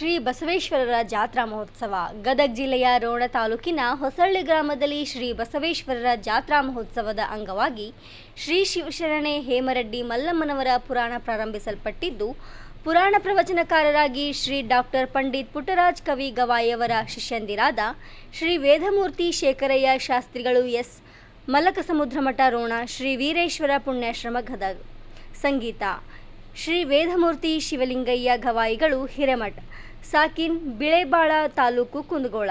ಶ್ರೀ ಬಸವೇಶ್ವರರ ಜಾತ್ರಾ ಮಹೋತ್ಸವ. ಗದಗ ಜಿಲ್ಲೆಯ ರೋಣ ತಾಲೂಕಿನ ಹೊಸಳ್ಳಿ ಗ್ರಾಮದಲ್ಲಿ ಶ್ರೀ ಬಸವೇಶ್ವರರ ಜಾತ್ರಾ ಮಹೋತ್ಸವದ ಅಂಗವಾಗಿ ಶ್ರೀ ಶಿವಶರಣೆ ಹೇಮರೆಡ್ಡಿ ಮಲ್ಲಮ್ಮನವರ ಪುರಾಣ ಪ್ರಾರಂಭಿಸಲ್ಪಟ್ಟಿದ್ದು, ಪುರಾಣ ಪ್ರವಚನಕಾರರಾಗಿ ಶ್ರೀ ಡಾಕ್ಟರ್ ಪಂಡಿತ್ ಪುಟ್ಟರಾಜ್ ಕವಿ ಗವಾಯಿಯವರ ಶಿಷ್ಯಂದಿರಾದ ಶ್ರೀ ವೇದಮೂರ್ತಿ ಶೇಖರಯ್ಯ ಶಾಸ್ತ್ರಿಗಳು ಎಸ್. ಮಲಕಸಮುದ್ರಮಠ ರೋಣ ಶ್ರೀ ವೀರೇಶ್ವರ ಪುಣ್ಯಾಶ್ರಮ ಗದಗ. ಸಂಗೀತ. ಶ್ರೀ ವೇದಮೂರ್ತಿ ಶಿವಲಿಂಗಯ್ಯ ಗವಾಯಿಗಳು ಹಿರೇಮಠ. ಸಾಕಿನ್ ಬಿಳೆಬಾಳ ತಾಲೂಕು ಕುಂದಗೋಳ.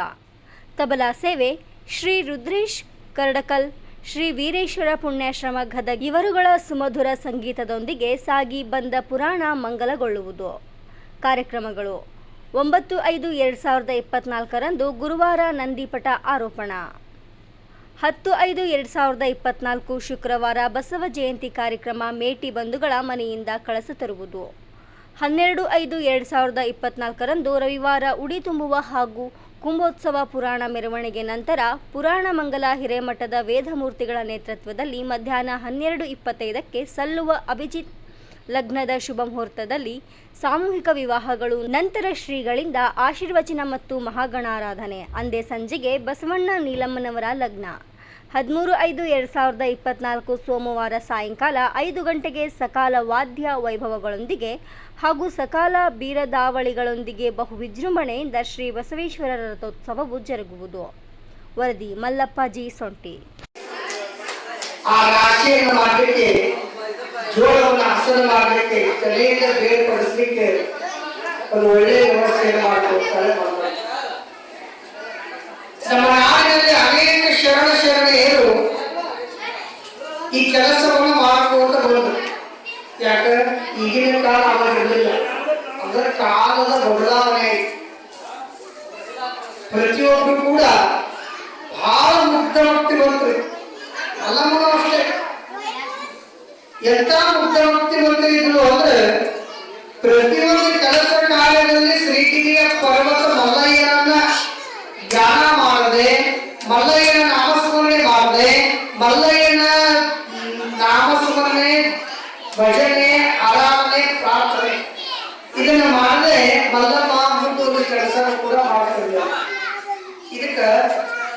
ತಬಲಾ ಸೇವೆ ಶ್ರೀ ರುದ್ರೇಶ್ ಕರಡಕಲ್, ಶ್ರೀ ವೀರೇಶ್ವರ ಪುಣ್ಯಾಶ್ರಮ ಗದಗ ಇವರುಗಳ ಸುಮಧುರ ಸಂಗೀತದೊಂದಿಗೆ ಸಾಗಿ ಬಂದ ಪುರಾಣ ಮಂಗಲಗೊಳ್ಳುವುದು. ಕಾರ್ಯಕ್ರಮಗಳು ಒಂಬತ್ತು ಐದು ಎರಡು ಸಾವಿರದ ಇಪ್ಪತ್ನಾಲ್ಕರಂದು ಗುರುವಾರ ನಂದಿಪಟ ಆರೋಪಣ. ಹತ್ತು ಐದು ಎರಡು ಸಾವಿರದ ಇಪ್ಪತ್ನಾಲ್ಕು ಶುಕ್ರವಾರ ಬಸವ ಜಯಂತಿ ಕಾರ್ಯಕ್ರಮ ಮೇಟಿ ಬಂಧುಗಳ ಮನೆಯಿಂದ ಕಳಸ ತರುವುದು. ಹನ್ನೆರಡು ಐದು ಎರಡು ಸಾವಿರದ ಇಪ್ಪತ್ನಾಲ್ಕರಂದು ರವಿವಾರ ಉಡಿ ತುಂಬುವ ಹಾಗೂ ಕುಂಭೋತ್ಸವ ಪುರಾಣ ಮೆರವಣಿಗೆ ನಂತರ ಪುರಾಣ ಮಂಗಲ ಹಿರೇಮಠದ ವೇದಮೂರ್ತಿಗಳ ನೇತೃತ್ವದಲ್ಲಿ ಮಧ್ಯಾಹ್ನ ಹನ್ನೆರಡು ಇಪ್ಪತ್ತೈದಕ್ಕೆ ಸಲ್ಲುವ ಅಭಿಜಿತ್ ಲಗ್ನದ ಶುಭ ಮುಹೂರ್ತದಲ್ಲಿ ಸಾಮೂಹಿಕ ವಿವಾಹಗಳು, ನಂತರ ಶ್ರೀಗಳಿಂದ ಆಶೀರ್ವಚನ ಮತ್ತು ಮಹಾಗಣಾರಾಧನೆ, ಅಂದೇ ಸಂಜೆಗೆ ಬಸವಣ್ಣ ನೀಲಮ್ಮನವರ ಲಗ್ನ. ಹದಿಮೂರು ಐದು, ಎರಡು ಸಾವಿರದ ಇಪ್ಪತ್ನಾಲ್ಕು ಸೋಮವಾರ ಸಾಯಂಕಾಲ ಐದು ಗಂಟೆಗೆ ಸಕಾಲ ವಾದ್ಯ ವೈಭವಗಳೊಂದಿಗೆ ಹಾಗೂ ಸಕಾಲ ಬೀರದಾವಳಿಗಳೊಂದಿಗೆ ಬಹು ವಿಜೃಂಭಣೆಯಿಂದ ಶ್ರೀ ಬಸವೇಶ್ವರರ ರಥೋತ್ಸವವು ಜರುಗುವುದು. ವರದಿ ಮಲ್ಲಪ್ಪ ಜಿ ಸೊಂಟಿ. ಒಂದು ಒಳ್ಳೆಯ ವ್ಯವಸ್ಥೆಯನ್ನು ಈ ಕೆಲಸವನ್ನು ಮಾಡ್ಕೋತ ಬಂದರು. ಯಾಕ? ಈಗಿನ ಕಾಲ ಇರಲಿಲ್ಲ ಅದರ ಕಾಲದ ಬದಲಾವಣೆ ಆಯ್ತು. ಪ್ರತಿಯೊಬ್ಬರು ಕೂಡ ಬಹಳ ಮುಗ್ಧ ಮಂತ್ರಿ ಅಲ್ಲಮ್ಮನೂ ಅಷ್ಟೇ. ಎಂತ ಮುಗ್ಧ ಭಕ್ತಿ ಬಂತು ಇದ್ರು ಅಂದ್ರೆ ಪ್ರತಿಯೊಂದು ಕೆಲಸ ಕಾರ್ಯದಲ್ಲಿ ಶ್ರೀಗಿರಿಯ ಪರ್ವತ ಮಲ್ಲಯ್ಯನನ್ನ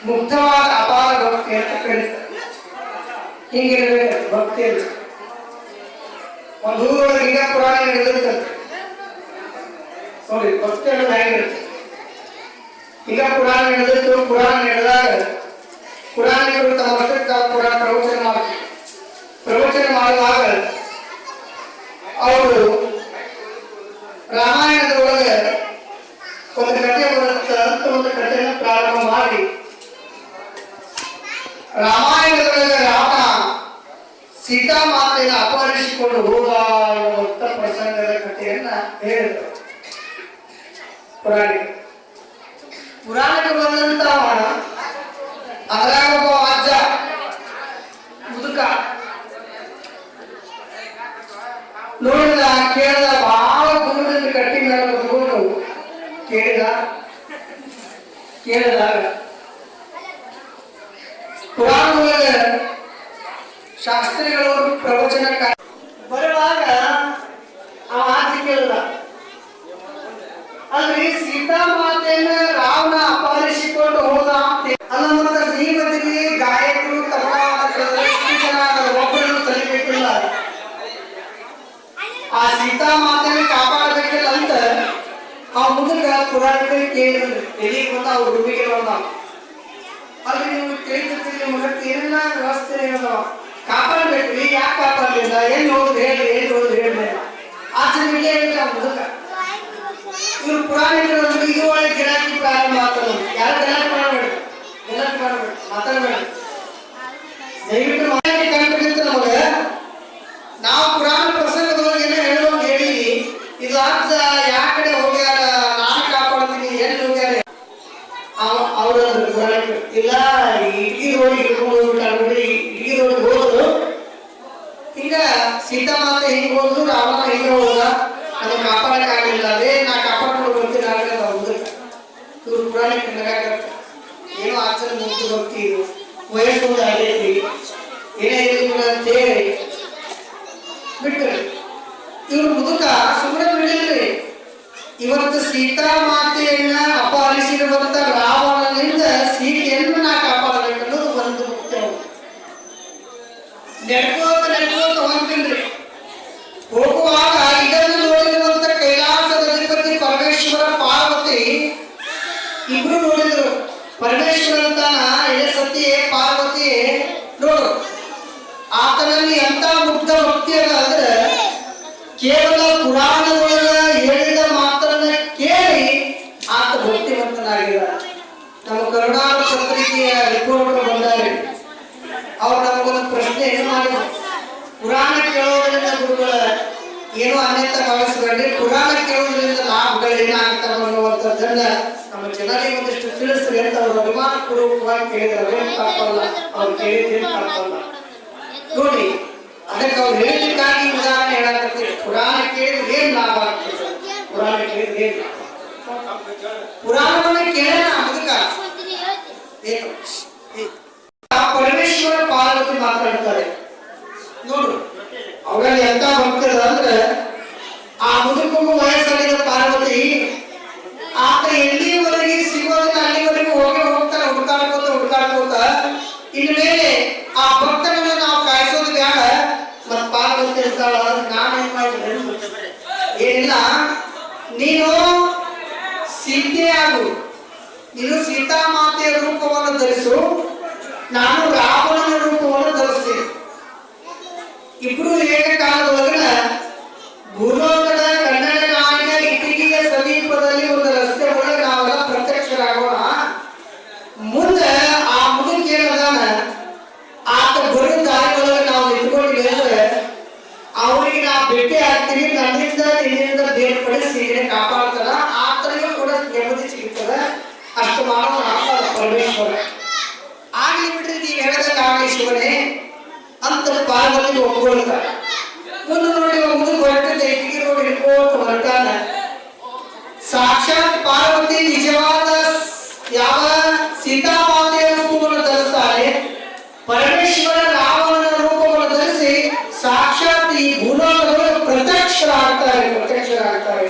ಮುಗ್ಧವಾದ ಅಪಾರ ಭಕ್ತಿ ಅಂತ ಕರೀತಾರೆ ಹಿಂಗಿರ್ಬೇಕು ಭಕ್ತಿ ಅಂತ ಒಂದು ಊರೊಳಗೆ ಈಗ ಪುರಾಣ ನಡೆದಿರ್ತಂತೆ ನೋಡಿ ಭಕ್ತಿ ಅನ್ನೋದು ಹೇಗಿರುತ್ತೆ ಈಗ ಪುರಾಣ ನಡೆದಿತ್ತು ಪುರಾಣ ನಡೆದಾಗ ಪುರಾಣಿಕರು ತಮ್ಮ ಮಟ್ಟಕ್ಕೆ ತಾವು ಪುರಾಣ ಪ್ರವಚನ ಮಾಡ್ತಾರೆ ಪ್ರವಚನ ಮಾಡುವಾಗ ಪುರಾಣಿಕ ಪುರಾಣಿಕ ಬಂದಂತ ಅದ್ರಾಗ ಒಬ್ಬ ಅಜ್ಜ ಮುದುಕ ನೋಡಿದ ಕೇಳಿದ ಬಹಳ ದೂರದಿಂದ ಕಟ್ಟಿ ಮೇಲೆ ಕುತ್ಕೊಂಡು ಕೇಳಿದ ಕೇಳಿದಾಗ ಪುರಾಣದೊಳಗೆ ಶಾಸ್ತ್ರಿಗಳು ಪ್ರವಚನ ಸೀತಾಮಾತೆಯನ್ನ ರಾವಣ ಅಪಹರಿಸಿಕೊಂಡು ಹೋದ ಅಲ್ಲ ಮತ್ತೆ ಗಾಯಕರು ಜನ ಒಬ್ಬರನ್ನು ತಲಿಬೇಕಿಲ್ಲ ಆ ಸೀತಾಮಾತೆಯನ್ನು ಕಾಪಾಡಬೇಕಿಲ್ಲ ಅಂತ ಆ ಮುದುಕ ಪುರಾಣಿಕರು ಕೇಳಿದ್ರು. ಎಲ್ಲಿಗೆ ಬಂದ? ಅವ್ರ ರೂಮಿಗೆ ಬಂದ. ಅಲ್ಲಿ ನೀವು ತಿಳಿತಿರ್ತೀರಿ ಮುಗಕ್ಕೆ ಏನೆಲ್ಲ ವ್ಯವಸ್ಥೆ ಏನೋ ಕಾಪಾಡಬೇಕು. ಈಗ ಯಾಕೆ ಕಾಪಾಡಲಿಲ್ಲ? ಎಲ್ಲಿ ಹೋಗುದು ಹೇಳಿ, ಎಲ್ಲಿ ಹೋಗುದು ಹೇಳಿ ಆಚರಣೆಗೆ ಮುದುಕ ಇವ್ರು ಪುರಾಣಿಕರು ಇದು ಒಳ್ಳೆ ಗಿರಾಕಿ ಪ್ರಾರಂಭ ಆಗ್ತದೆ ಯಾರು ಗಲಾಟೆ ಮಾಡಬೇಡಿ ಗಲಾಟೆ ಮಾಡಬೇಡಿ ಮಾತಾಡಬೇಡ. ದಯವಿಟ್ಟು ಮಾಹಿತಿ ಕಂಡು ನಮಗೆ? ನಾವು ಪುರಾಣ ಪ್ರಸಂಗದೊಳಗೆ ಏನೋ ಹೇಳುವಾಗ ಹೇಳಿ ಇದು ಅರ್ಥ ಯಾ ಕಡೆ ಹೋಗ್ಯಾರ, ನಾನು ಕಾಪಾಡ್ತೀನಿ, ಎಲ್ಲಿ ಹೋಗ್ಯಾರ ಅವ್ರ ಇಲ್ಲ ಇಡೀ ರೋಡ್ ಇಟ್ಕೊಂಡು ಹೋಗ್ಬಿಟ್ಟಾರೆ ಇಡೀ ರೋಡ್ ಹೋದ್ರು. ಹಿಂಗ ಸೀತಾಮಾತೆ ಹಿಂಗ್ ಹೋದ್ರು ರಾವಣ ಹಿಂಗ ಹೋದ, ಅದನ್ನ ಕಾಪಾಡಕ್ ಆಗ್ಲಿಲ್ಲ ಅದೇ ನಾ ಇವ್ರು ಪುರಾಣಿಕ ನಗಾಕತ್ತ ಏನೋ ಆಚರಣೆ ಮುಗ್ದು ಇದು ವಯಸ್ಸು ಆಗೈತಿ ಏನೇ ಇರ್ಲಿ ಅಂತ ಹೇಳಿ ಬಿಟ್ರಿ. ಇವರು ಮುದುಕ ಸುಮ್ಮನೆ ಎಲೆ ಪಾರ್ವತಿ, ನೋಡು. ಆತನಲ್ಲಿ ಎಂತ ಮುಗ್ಧ ಭಕ್ತಿ ಅದ ಅಂದ್ರೆ ಕೇವಲ ಪುರಾಣದೊಳಗ ಹೇಳಿದ ಮಾತನ್ನ ಕೇಳಿ ಆತ ಭಕ್ತಿವಂತನಾಗಿಲ್ಲ. ನಮ್ಮ ಕರುಣಾ ಪತ್ರಿಕೆಯ ರಿಪೋರ್ಟರ್ ಬಂದಾರೆ. ಅವ್ರು ನಮಗೊಂದು ಪ್ರಶ್ನೆ ಏನು ಮಾಡಿದ್ರು? ಪುರಾಣ ಕೇಳೋದ್ರಿಂದ ಗುರುಗಳ ಏನು ಅನ್ಯತ ಭಾವಿಸಬೇಡಿ. ಪುರಾಣ ಕೇಳೋದ್ರಿಂದ ಲಾಭಗಳು ಏನಾಗ್ತವೆ ಅನ್ನುವಂಥದ್ದನ್ನ ಜನರಿಗೆ ಒಂದಿಷ್ಟು ತಿಳಿಸ್ರಿ ಅಂತ ಅವರು ಅಭಿಮಾನ ಪೂರ್ವಕವಾಗಿ ಕೇಳಿದ್ರೆ ತಪ್ಪಲ್ಲ ಅವ್ರು ಕೇಳಿದ್ದೇನು ತಪ್ಪಲ್ಲ ನೋಡಿ, ಅದಕ್ಕೆ ಅವ್ರು ಹೇಳಿಕಾಗಿ ಉದಾಹರಣೆ ಹೇಳಕತ್ತೀವಿ ಪುರಾಣ ಕೇಳಿದ್ರೆ ಏನ್ ಲಾಭ ಆಗ್ತದೆ? ಪುರಾಣ ಕೇಳಿದ್ರೆ ಏನ್ ಲಾಭ? ಪುರಾಣವನ್ನ ಕೇಳೋಣ ಆ ಪರಮೇಶ್ವರ ಪಾರ್ವತಿ ಮಾತಾಡ್ತಾರೆ. ನೋಡ್ರಿ ಅವರಲ್ಲಿ ಎಂತ ಭಕ್ತರು ಅಂದ್ರೆ, ಆ ಮುದುಕು ವಯಸ್ಸಾಗಿದ್ದ ಪಾರ್ವತಿ ಆತ ಎಲ್ಲಿವರೆಗೆ ಸಿಗೋದನ್ನ ಅಲ್ಲಿವರೆಗೂ ಹೋಗಿ ಹೋಗ್ತಾನೆ ಹುಡುಕಾಡ್ಕೋತ ಹುಡುಕಾಡ್ಕೋತ ಇನ್ನು ಮೇಲೆ ಆ ಭಕ್ತನನ್ನ ನಾವು ಕಾಯಿಸೋದು ಬೇಡ ಮತ್ ಪಾರ್ವತಿ ಇರ್ತಾಳ ನಾನು ಏನ್ ಮಾಡಿದ್ರೆ ಏನಿಲ್ಲ. ನೀನು ಸೀತೆ ಆಗು ನೀನು ಸೀತಾಮಾತೆಯ ರೂಪವನ್ನು ಧರಿಸು. ನಾನು ರಾವಣನ ರೂಪವನ್ನು ಧರಿಸ್ತೀನಿ. ಇಬ್ರು ಏಕಕಾಲದೊಳಗನ ಸಿಗ್ತದ ಅಷ್ಟು ಮಾಡೋ ಪರಮೇಶ್ವರ ಆಗ್ಲಿ ಬಿಡ್ರಿ ನೀವು ಹೇಳದ ಆಗ್ಲಿ ಶಿವನೇ ಅಂತ ಪಾರ್ವತಿ ಒಪ್ಕೊಳ್ತಾರೆ ಮುಂದೆ ನೋಡಿ ಮುಂದೆ ಹೊರಟಿದ್ದ ಇಟ್ಟಿಗೆ ನೋಡಿ ಹಿಡ್ಕೋತ ಹೊರಟಾನ ಸಾಕ್ಷಾತ್ ಪಾರ್ವತಿ ನಿಜವಾದ ಯಾವ ಸೀತಾಮಾತೆಯ ರೂಪವನ್ನು ಧರಿಸ್ತಾರೆ ಪರಮೇಶ್ವರ ರಾವಣನ ರೂಪವನ್ನು ಧರಿಸಿ ಸಾಕ್ಷಾತ್ ಈ ಭೂಲೋಕಗಳು ಪ್ರತ್ಯಕ್ಷರಾಗ್ತಾರೆ ಪ್ರತ್ಯಕ್ಷರಾಗ್ತಾರೆ ಪ್ರತ್ಯಕ್ಷರಾಗ್ತಾರೆ ಮುಂದೆ ಅದ ದಾರಿ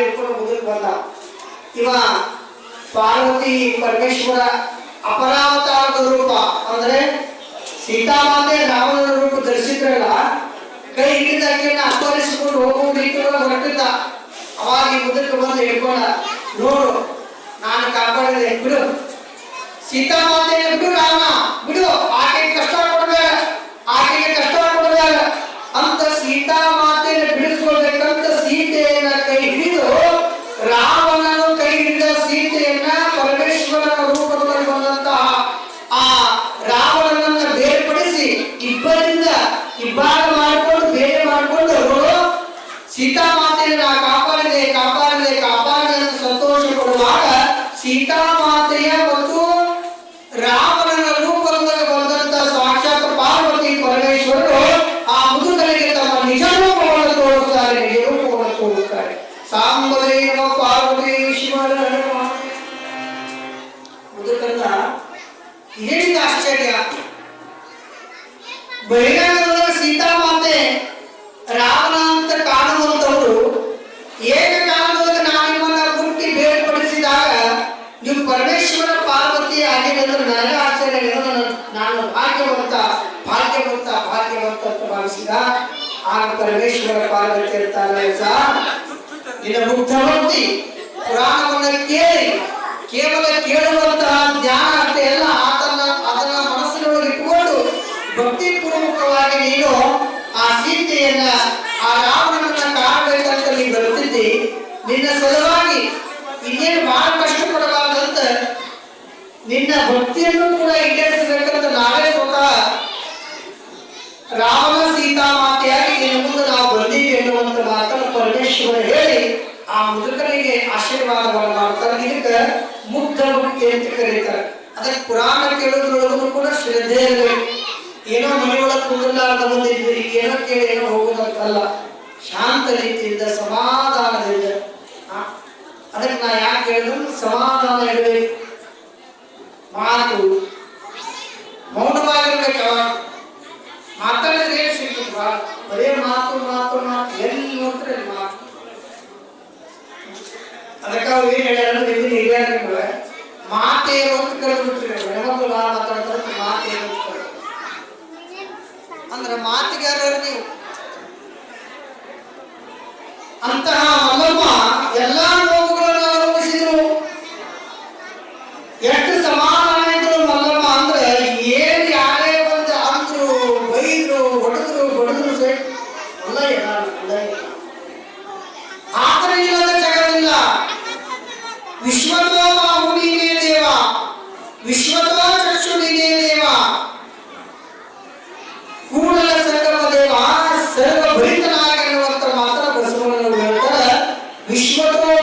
ಹಿಡ್ಕೊಂಡು ಮುಂದಕ್ಕೆ ಬಂದ. ಇವ ಪಾರ್ವತಿ ಪರಮೇಶ್ವರ ಅಪರಾವತಾರದ ರೂಪ, ಅಂದ್ರೆ ಸೀತಾಮಾತೆ ರಾಮನ ರೂಪ ಧರಿಸಿದ್ರಲ್ಲ, ಕೈ ಹಿಡಿದ ಆಕೆಯನ್ನ ಅಪಹರಿಸಿಕೊಂಡು ಹೋಗುವ ರೀತಿಯೊಳಗೆ ಹೊರಟಿದ್ದ ಅವಾಗ ಮುದಕ್ಕೆ ಬಂದು ಹೇಳ್ಕೊಂಡ ನೋಡು, ನಾನು ಕಾಪಾಡಿದೆ, ಬಿಡು. ಸೀತಾಮಾತೆ ಬಿಡು ರಾಮ, ಬಿಡು. ಆಕೆ ಕಷ್ಟ ರಾವಣನು ಕೈ ಹಿಡಿದ ಸೀತೆಯನ್ನ ಪರಮೇಶ್ವರನ ಭಾಗ್ಯವಂತ ಭಾಗ್ಯವಂತ ಭಾಗ್ಯವಂತ ಅಂತ ಭಾವಿಸಿದ ಆ ಪರಮೇಶ್ವರ ಪಾರ್ವತಿ ಇರ್ತಾರೆ ಸಹ ನಿನ್ನ ಮುಗ್ಧವಂತಿ ಪುರಾಣವನ್ನ ಕೇಳಿ, ಕೇವಲ ಕೇಳುವಂತಹ ಜ್ಞಾನ ಅಂತ ಎಲ್ಲ ಆತನ ಅದನ್ನ ಮನಸ್ಸಿನೊಳಗೆ ಇಟ್ಟುಕೊಂಡು ಭಕ್ತಿ ಪೂರ್ವಕವಾಗಿ ನೀನು ಆ ಸೀತೆಯನ್ನ, ಆ ರಾವಣನ ಕಾಣಬೇಕಂತ ನೀನು ಬರುತ್ತಿದ್ದಿ. ನಿನ್ನ ಸಲುವಾಗಿ ಇನ್ನೇನು ಬಹಳ ಕಷ್ಟಪಡಬಾರ್ದಂತ ನಿನ್ನ ಭಕ್ತಿಯನ್ನು ಕೂಡ ಈಡೇರಿಸಬೇಕಂತ ನಾವೇ ಸ್ವತಃ ರಾಮನ ಸೀತಾಮಾತೆಯಾಗಿ ನಿನ್ನ ಮುಂದೆ ನಾವು ಬಂದೀವಿ ಎನ್ನುವಂತ ಮಾತನ್ನು ಪರಮೇಶ್ವರ ಹೇಳಿ ಆ ಮುದುಕನಿಗೆ ಆಶೀರ್ವಾದವನ್ನು ಮಾಡ್ತಾರೆ. ಇದಕ್ಕೆ ಮುಗ್ಧ ಮುಕ್ತಿ ಅಂತ ಕರೀತಾರೆ. ಅದಕ್ಕೆ ಪುರಾಣ ಕೇಳೋದ್ರೊಳಗೂ ಕೂಡ ಶ್ರದ್ಧೆ ಇರಬೇಕು ಏನೋ ಮನೆಯೊಳಗೆ ಕುಂದಲಾರ್ದ ಬಂದಿದ್ವಿ ಏನೋ ಕೇಳಿ ಏನೋ ಹೋಗೋದಂತಲ್ಲ ಶಾಂತ ರೀತಿಯಿಂದ, ಸಮಾಧಾನದಿಂದ. ಅದಕ್ಕೆ ನಾ ಯಾಕೆ ಹೇಳಿದ್ರು? ಸಮಾಧಾನ ಇಡಬೇಕು ಮಾತೇನು ಅಂತ ಕೇಳಿಬಿಟ್ರಿ ಹೆಣಮು ಲಾಳ ತಡೆದ್ರೆ ಮಾತೇನು ಅಂದ್ರೆ ಮಾತಿಗಾರರು ನೀವು ಅಂತ